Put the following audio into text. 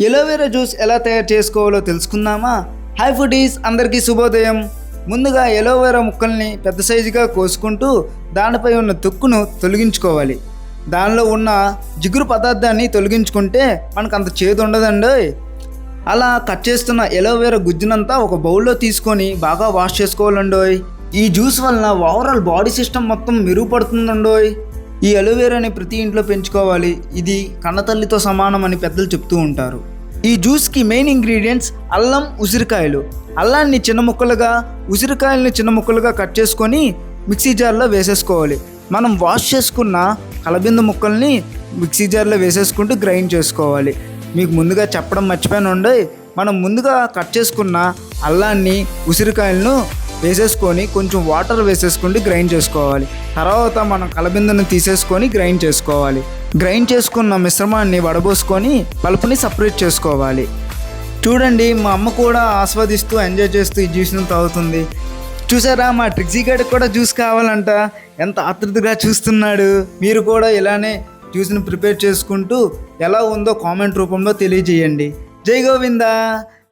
Aloe vera juice ఎలా తయారు చేసుకోవాలో తెలుసుకుందామా? హై ఫుడీస్ అందరికీ శుభోదయం. ముందుగా ఎలోవెరా ముక్కల్ని పెద్ద సైజుగా కోసుకుంటూ దానిపై ఉన్న తొక్కును తొలగించుకోవాలి. దానిలో ఉన్న జిగురు పదార్థాన్ని తొలగించుకుంటే మనకు అంత చేదు ఉండదండి అలా కట్ చేస్తున్న ఎలోవేరా గుజ్జునంతా ఒక బౌల్లో తీసుకొని బాగా వాష్ చేసుకోవాలండోయ్. ఈ జ్యూస్ వలన ఓవరాల్ బాడీ సిస్టమ్ మొత్తం మెరుగుపడుతుందండోయ్. ఈ అలోవేరాని ప్రతి ఇంట్లో పెంచుకోవాలి. ఇది కన్నతల్లితో సమానం అని పెద్దలు చెప్తూ ఉంటారు. ఈ జ్యూస్కి మెయిన్ ఇంగ్రీడియంట్స్ అల్లం ఉసిరికాయలు. అల్లాన్ని చిన్న ముక్కలుగా ఉసిరికాయల్ని చిన్న ముక్కలుగా కట్ చేసుకొని మిక్సీ జార్లో వేసేసుకోవాలి. మనం వాష్ చేసుకున్న కలబింద ముక్కల్ని మిక్సీ జార్లో వేసేసుకుంటూ గ్రైండ్ చేసుకోవాలి. మీకు ముందుగా చెప్పడం మర్చిపోయిన మర్చిపోయాను మనం ముందుగా కట్ చేసుకున్న అల్లాన్ని ఉసిరికాయలను వేసేసుకొని కొంచెం వాటర్ వేసేసుకుంటూ గ్రైండ్ చేసుకోవాలి. తర్వాత మనం కలబిందను తీసేసుకొని గ్రైండ్ చేసుకోవాలి. గ్రైండ్ చేసుకున్న మిశ్రమాన్ని వడబోసుకొని పలుపుని సపరేట్ చేసుకోవాలి. చూడండి మా అమ్మ కూడా ఆస్వాదిస్తూ ఎంజాయ్ చేస్తూ ఈ జ్యూస్ను తాగుతుంది. చూసారా మా ట్రిక్సీ గడికి కూడా జ్యూస్ కావాలంట. ఎంత ఆతృతగా చూస్తున్నాడు. మీరు కూడా ఇలానే జ్యూస్ని ప్రిపేర్ చేసుకుంటూ ఎలా ఉందో కామెంట్ రూపంలో తెలియజేయండి. జై గోవిందా!